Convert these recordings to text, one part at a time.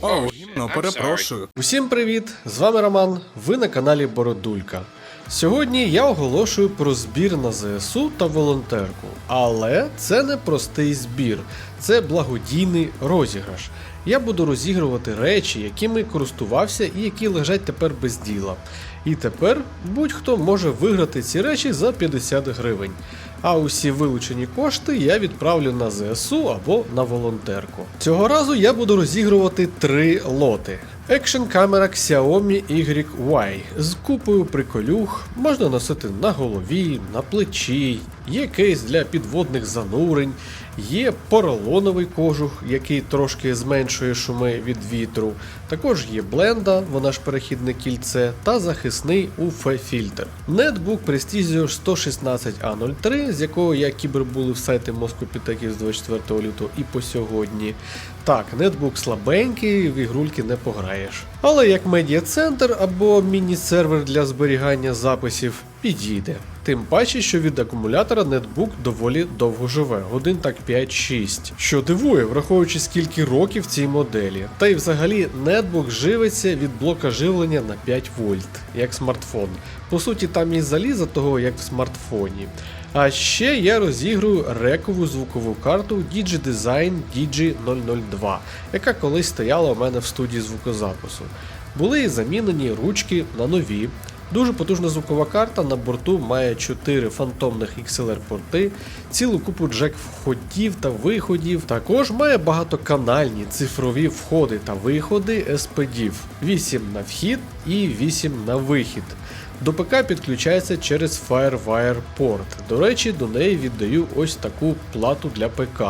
О, гімно, перепрошую. Усім привіт! З вами Роман. Ви на каналі Бородулька. Сьогодні я оголошую про збір на ЗСУ та волонтерку. Але це не простий збір, це благодійний розіграш. Я буду розігрувати речі, якими користувався і які лежать тепер без діла. І тепер будь-хто може виграти ці речі за 50 гривень. А усі вилучені кошти я відправлю на ЗСУ або на волонтерку. Цього разу я буду розігрувати три лоти. Екшн камера Xiaomi YY з купою приколюх можна носити на голові, на плечі, є кейс для підводних занурень, є поролоновий кожух, який трошки зменшує шуми від вітру. Також є бленда, вона ж перехідне кільце, та захисний UV-фільтр. Нетбук Prestigio 116A03, з якого я кібербулив сайти Москопітеків з 24 лютого і по сьогодні. Так, нетбук слабенький, в ігрульки не пограєш. Але як медіа-центр або міні-сервер для зберігання записів підійде. Тим паче, що від акумулятора нетбук доволі довго живе, годин так 5-6. Що дивує, враховуючи скільки років цій моделі. Та й взагалі нетбук живиться від блока живлення на 5 вольт, як смартфон. По суті, там і заліза того, як в смартфоні. А ще я розігрую рекову звукову карту DigiDesign Digi002, яка колись стояла у мене в студії звукозапису. Були замінені ручки на нові. Дуже потужна звукова карта на борту має 4 фантомних XLR порти, цілу купу джек входів та виходів. Також має багатоканальні цифрові входи та виходи SPD, 8 на вхід і 8 на вихід. До ПК підключається через FireWire порт. До речі, до неї віддаю ось таку плату для ПК.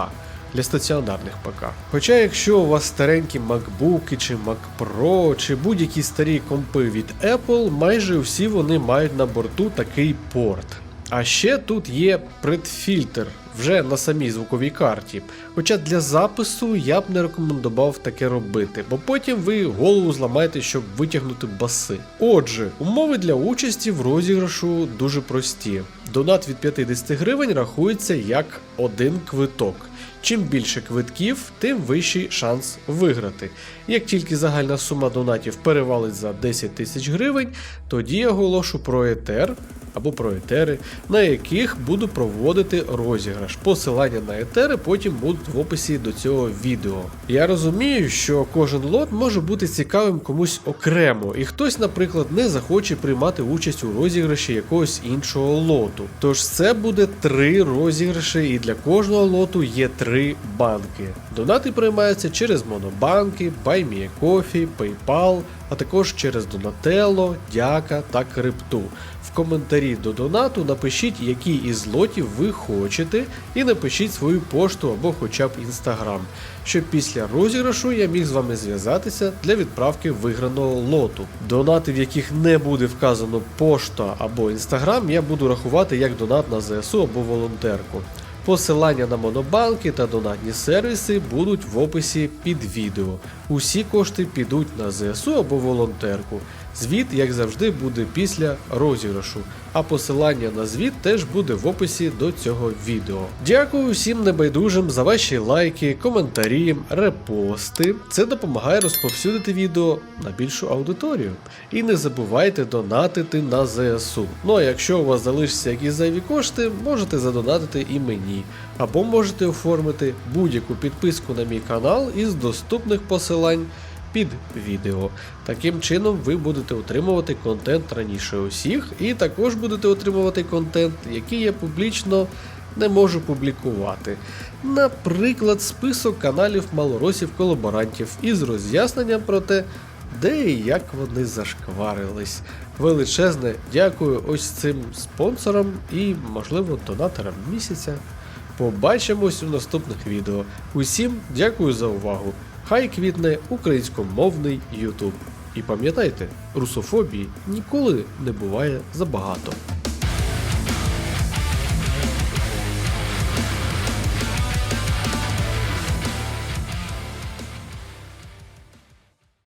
Для стаціонарних ПК. Хоча, якщо у вас старенькі MacBook чи Mac Pro, чи будь-які старі компи від Apple, майже всі вони мають на борту такий порт. А ще тут є предфільтр вже на самій звуковій карті. Хоча для запису я б не рекомендував таке робити, бо потім ви голову зламаєте, щоб витягнути баси. Отже, умови для участі в розіграшу дуже прості. Донат від 50 гривень рахується як один квиток. Чим більше квитків, тим вищий шанс виграти. Як тільки загальна сума донатів перевалить за 10 тисяч гривень, тоді я оголошу про етер або про етери, на яких буду проводити розіграш. Посилання на етери потім будуть в описі до цього відео. Я розумію, що кожен лот може бути цікавим комусь окремо, і хтось, наприклад, не захоче приймати участь у розіграші якогось іншого лоту. Тож це буде три розіграші, і для кожного лоту є три банки. Донати приймаються через монобанки, BuyMeACoffee, PayPal, а також через Donatello, Дяка та Крипту. В коментарі до донату напишіть, який із лотів ви хочете, і напишіть свою пошту або хоча б інстаграм, щоб після розіграшу я міг з вами зв'язатися для відправки виграного лоту. Донати, в яких не буде вказано пошта або інстаграм, я буду рахувати як донат на ЗСУ або волонтерку. Посилання на монобанки та донатні сервіси будуть в описі під відео. Усі кошти підуть на ЗСУ або волонтерку. Звіт, як завжди, буде після розіграшу, а посилання на звіт теж буде в описі до цього відео. Дякую всім небайдужим за ваші лайки, коментарі, репости. Це допомагає розповсюдити відео на більшу аудиторію. І не забувайте донатити на ЗСУ. Ну а якщо у вас залишаться якісь зайві кошти, можете задонатити і мені. Або можете оформити будь-яку підписку на мій канал із доступних посилань під відео. Таким чином ви будете отримувати контент раніше усіх, і також будете отримувати контент, який я публічно не можу публікувати. Наприклад, список каналів малоросів колаборантів із роз'ясненням про те, де і як вони зашкварились. Величезне дякую ось цим спонсорам і, можливо, донаторам місяця. Побачимось у наступних відео. Усім дякую за увагу. Хай квітне українськомовний Ютуб. І пам'ятайте, русофобії ніколи не буває забагато.